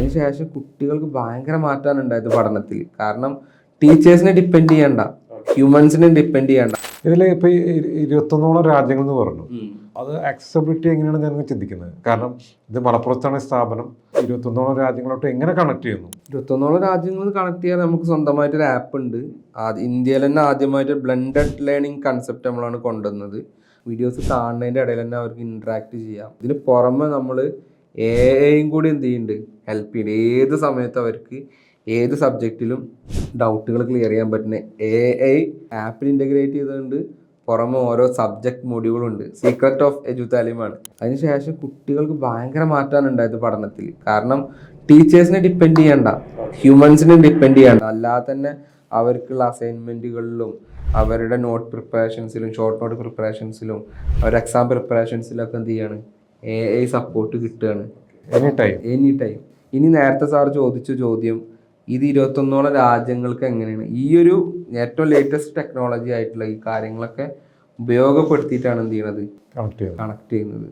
അതിനുശേഷം കുട്ടികൾക്ക് ഭയങ്കര മാറ്റമാണ് ഉണ്ടായത് പഠനത്തിൽ. കാരണം ടീച്ചേഴ്സിനെ ഡിപ്പെൻഡ് ചെയ്യണ്ട. ഹ്യൂമൻസിനെ ഡിപ്പെൻഡ് ചെയ്യണ്ട. ഇതിൽ ഇപ്പൊ ഇരുപത്തൊന്നോളം രാജ്യങ്ങൾ എന്ന് പറഞ്ഞു. അത് ആക്സസിബിലിറ്റി എങ്ങനെയാണ് ഞാൻ ചിന്തിക്കുന്നത്. കാരണം ഇത് മലപ്പുറത്താണ് സ്ഥാപനം. ഇരുപത്തൊന്നോളം രാജ്യങ്ങളോട്ട് എങ്ങനെ കണക്ട് ചെയ്യുന്നു? ഇരുപത്തൊന്നോളം രാജ്യങ്ങൾ കണക്ട് ചെയ്യാൻ നമുക്ക് സ്വന്തമായിട്ടൊരു ആപ്പ് ഉണ്ട്. ഇന്ത്യയിൽ തന്നെ ആദ്യമായിട്ട് ബ്ലെൻഡഡ് ലേണിംഗ് കൺസെപ്റ്റ് നമ്മളാണ് കൊണ്ടുവന്നത്. വീഡിയോസ് കാണുന്നതിന്റെ ഇടയിൽ തന്നെ അവർക്ക് ഇൻട്രാക്ട് ചെയ്യാം. ഇതിന് പുറമെ നമ്മൾ എ കൂടി എന്ത് ചെയ്യുന്നുണ്ട് ഹെൽപ്പ് ചെയ്യുന്നുണ്ട് ഏത് സമയത്ത് അവർക്ക് ഏത് സബ്ജക്റ്റിലും ഡൗട്ടുകൾ ക്ലിയർ ചെയ്യാൻ പറ്റുന്ന എ ഐ ആപ്പിൽ ഇന്റഗ്രേറ്റ് ചെയ്തുകൊണ്ട് പുറമെ ഓരോ സബ്ജക്ട് മൊഡ്യൂളുണ്ട് സീക്രട്ട് ഓഫ് എജു താലിമാണ് അതിനുശേഷം കുട്ടികൾക്ക് ഭയങ്കര മാറ്റമാണ് ഉണ്ടായത് പഠനത്തിൽ. കാരണം ടീച്ചേഴ്സിനെ ഡിപ്പെൻഡ് ചെയ്യണ്ട. ഹ്യൂമൻസിനെ ഡിപ്പെൻഡ് ചെയ്യണ്ട. അല്ലാതെ തന്നെ അവർക്കുള്ള അസൈൻമെന്റുകളിലും അവരുടെ നോട്ട് പ്രിപ്പറേഷൻസിലും ഷോർട്ട് നോട്ട് പ്രിപ്പറേഷൻസിലും അവരുടെ എക്സാം പ്രിപ്പറേഷൻസിലൊക്കെ എന്ത് ചെയ്യാണ്? എ ഐ സപ്പോർട്ട് കിട്ടുകയാണ്. എനി ടൈം എനി ടൈം ഇനി നേരത്തെ സാർ ചോദിച്ച ചോദ്യം ഇത് ഇരുപത്തൊന്നോളം രാജ്യങ്ങൾക്ക് എങ്ങനെയാണ്? ഈ ഒരു ഏറ്റവും ലേറ്റസ്റ്റ് ടെക്നോളജി ആയിട്ടുള്ള ഈ കാര്യങ്ങളൊക്കെ ഉപയോഗപ്പെടുത്തിയിട്ടാണ് എന്ത് ചെയ്യണത്? കണക്ട് കണക്ട് ചെയ്യുന്നത്.